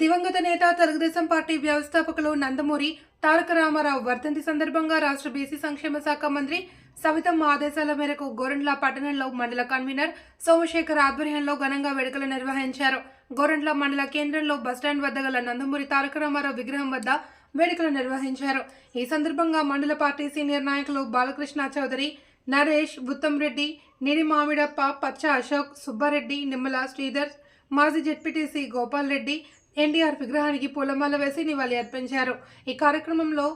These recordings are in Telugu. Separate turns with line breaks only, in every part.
దివంగత నేత తెలుగుదేశం పార్టీ వ్యవస్థాపకులు నందమూరి తారక రామారావు వర్ధంతి సందర్భంగా రాష్ట్ర బీసీ సంక్షేమ శాఖ మంత్రి సవితమ్మ ఆదేశాల మేరకు గోరంట్ల పట్టణంలో మండల కన్వీనర్ సోమశేఖర్ ఆధ్వర్యంలో ఘనంగా వేడుకలు నిర్వహించారు. గోరంట్ల మండల కేంద్రంలో బస్టాండ్ వద్ద గల నందమూరి తారక రామారావు విగ్రహం వద్ద వేడుకలు నిర్వహించారు. ఈ సందర్భంగా మండల పార్టీ సీనియర్ నాయకులు బాలకృష్ణ చౌదరి నరేష్ రెడ్డి నిడిమామిడప్ప పచ్చ అశోక్ సుబ్బారెడ్డి నిమ్మల శ్రీధర్ మాజీ జెడ్పీటీసీ గోపాల్ రెడ్డి ఎన్టీఆర్ విగ్రహానికి పూలమాల వేసి నివాళి అర్పించారు. ఈ కార్యక్రమంలో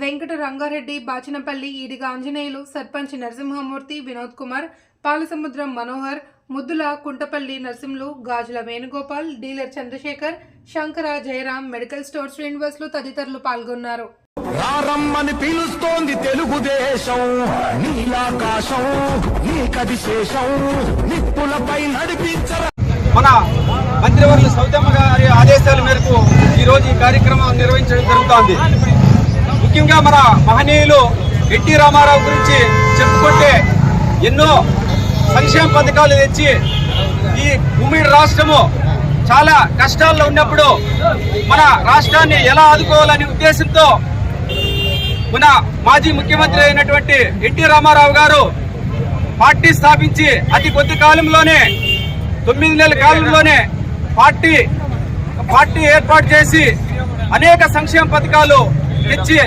Venkata Rangareddy బాచినపల్లి Ediga Anjaneyulu sarpanch Narasimhamurthy Vinod Kumar Palasamudram Manohar Muddula Kuntapalli Narasimhulu Gajula Venugopal dealer Chandrasekhar Shankara Jayaram medical store Srinivasulu తదితరులు పాల్గొన్నారు.
రారమ్మని పిలుస్తోంది తెలుగుదేశం నీలాకాశం నీకది శేషం నిప్పులపై నడిపించర.
మన మంత్రివర్యులు సౌతమ్మ గారి ఆదేశాల మేరకు ఈరోజు ఈ కార్యక్రమం నిర్వహించడం జరుగుతోంది. ముఖ్యంగా మన మహనీయులు ఎన్టీ రామారావు గురించి చెప్పుకుంటే ఎన్నో సంక్షేమ పథకాలు తెచ్చి ఈ ఉమ్మడి రాష్ట్రము చాలా కష్టాల్లో ఉన్నప్పుడు మన రాష్ట్రాన్ని ఎలా ఆదుకోవాలనే ఉద్దేశంతో మన మాజీ ముఖ్యమంత్రి అయినటువంటి ఎన్టీ రామారావు గారు పార్టీ స్థాపించి అతి కొద్ది కాలంలోనే తొమ్మిది నెలల కాలంలోనే పార్టీ పార్టీ ఏర్పాటు చేసి అనేక సంక్షేమ పథకాలు తెచ్చి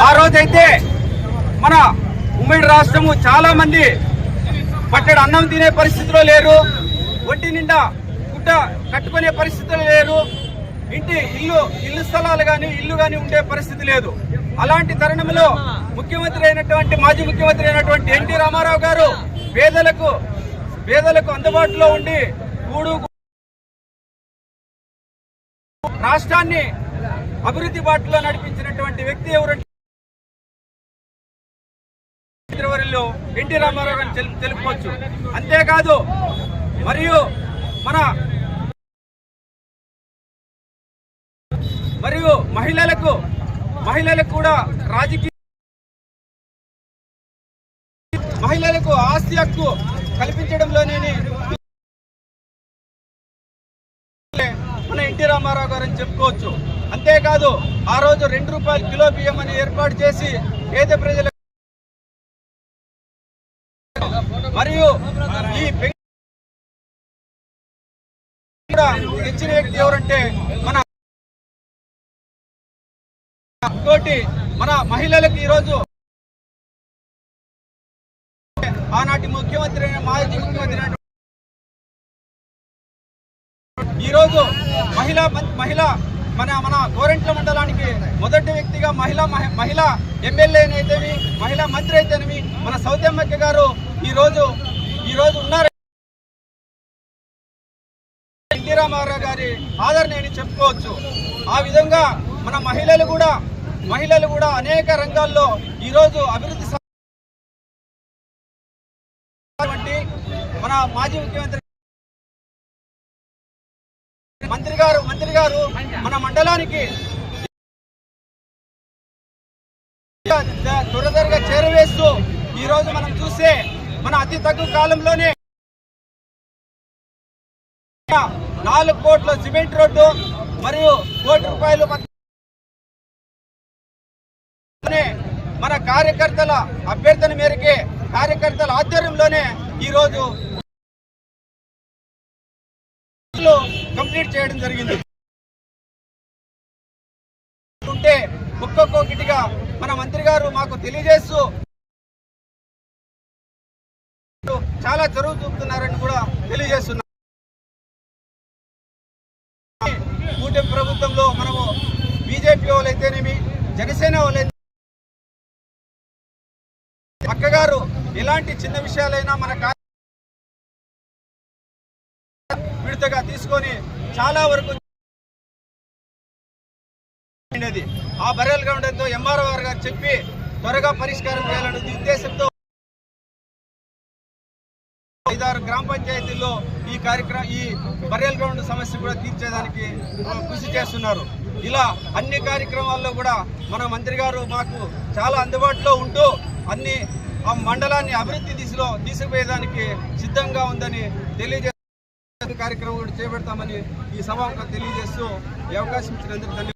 ఆ రోజైతే మన ఉమ్మడి రాష్ట్రము చాలా మంది పట్టెడు అన్నం తినే పరిస్థితిలో లేరు ఒంటి నిండా గుడ్డ కట్టుకునే పరిస్థితిలో లేరు ఇంటి ఇల్లు ఇల్లు స్థలాలు కానీ ఇల్లు కానీ ఉండే పరిస్థితి లేదు. అలాంటి తరుణంలో ముఖ్యమంత్రి అయినటువంటి మాజీ ముఖ్యమంత్రి అయినటువంటి ఎన్టీ రామారావు గారు పేదలకు పేదలకు అందుబాటులో ఉండి కూడు రాష్ట్రాన్ని అభివృద్ధి బాటలో నడిపించినటువంటి వ్యక్తి ఎవరంటే మంత్రివర్యులు ఎన్టీ రామారావు గారిని తెలుపుకోవచ్చు అంతేకాదు మరియు మన మరియు మహిళలకు మహిళలకు కూడా రాజకీయ మహిళలకు ఆస్తి హక్కు కల్పించడంలోనే మన ఎన్టీ రామారావు గారు అని చెప్పుకోవచ్చు. అంతేకాదు ఆ రోజు రెండు రూపాయలు కిలో బియ్యం అని ఏర్పాటు చేసి పేద ప్రజలకు మరియు ఈ పెన్ తెచ్చిన వ్యక్తి ఎవరంటే మన ఇంకోటి మన మహిళలకు ఈరోజు ఆనాటి ముఖ్యమంత్రి అయిన మాజీ ముఖ్యమంత్రి ఈరోజు మహిళా మహిళ మన మన గోరెంట్ల మండలానికి మొదటి వ్యక్తిగా మహిళా మహిళా ఎమ్మెల్యే అయితేమి మహిళా మంత్రి అయితేనేమి మన సౌతమ్మక్క గారు ఈ రోజు ఈ రోజు ఉన్నారు. ఎన్టీ రామారావు గారి ఆదరణ అని చెప్పుకోవచ్చు. ఆ విధంగా మన మహిళలు కూడా మహిళలు కూడా అనేక రంగాల్లో ఈ రోజు అభివృద్ధి మన మాజీ ముఖ్యమంత్రి మంత్రి గారు మంత్రి గారు మన మండలానికి త్వరగా చేరవేస్తూ ఈ రోజు మనం చూస్తే మన అతి తక్కువ కాలంలోనే నాలుగు కోట్ల సిమెంట్ రోడ్డు మరియు కోటి రూపాయలు మన కార్యకర్తల అభ్యర్థన మేరకే కార్యకర్తల ఆధ్వర్యంలోనే ఈ కంప్లీట్ చేయడం జరిగింది. ఉంటే ఒక్కొక్కొక్కటిగా మన మంత్రి గారు మాకు తెలియజేస్తూ చాలా చొరవ చూపుతున్నారని కూడా తెలియజేస్తున్నారు కూటమి ప్రభుత్వంలో మనము బీజేపీ వాళ్ళైతేనేమి జనసేన వాళ్ళైతే అక్కగారు ఎలాంటి చిన్న విషయాలైనా మన కా- తీసుకొని చాలా వరకు ఉండేది. ఆ బర్రెలుగా ఉండడంతో ఎంఆర్ఓ గారు చెప్పి త్వరగా పరిష్కారం చేయాలనే ఉద్దేశంతో ఐదారు గ్రామ పంచాయతీల్లో ఈ కార్యక్రమం ఈ బర్రెల్ గ్రౌండ్ సమస్య కూడా తీర్చేదానికి కృషి చేస్తున్నారు ఇలా అన్ని కార్యక్రమాల్లో కూడా మన మంత్రి గారు మాకు చాలా అందుబాటులో ఉంటూ అన్ని ఆ మండలాన్ని అభివృద్ధి దిశలో తీసుకుపోయేదానికి సిద్ధంగా ఉందని తెలియజే కార్యక్రమం కూడా చేపడతామని ఈ సభ తెలియజేస్తూ ఈ అవకాశం ఇచ్చినందుకు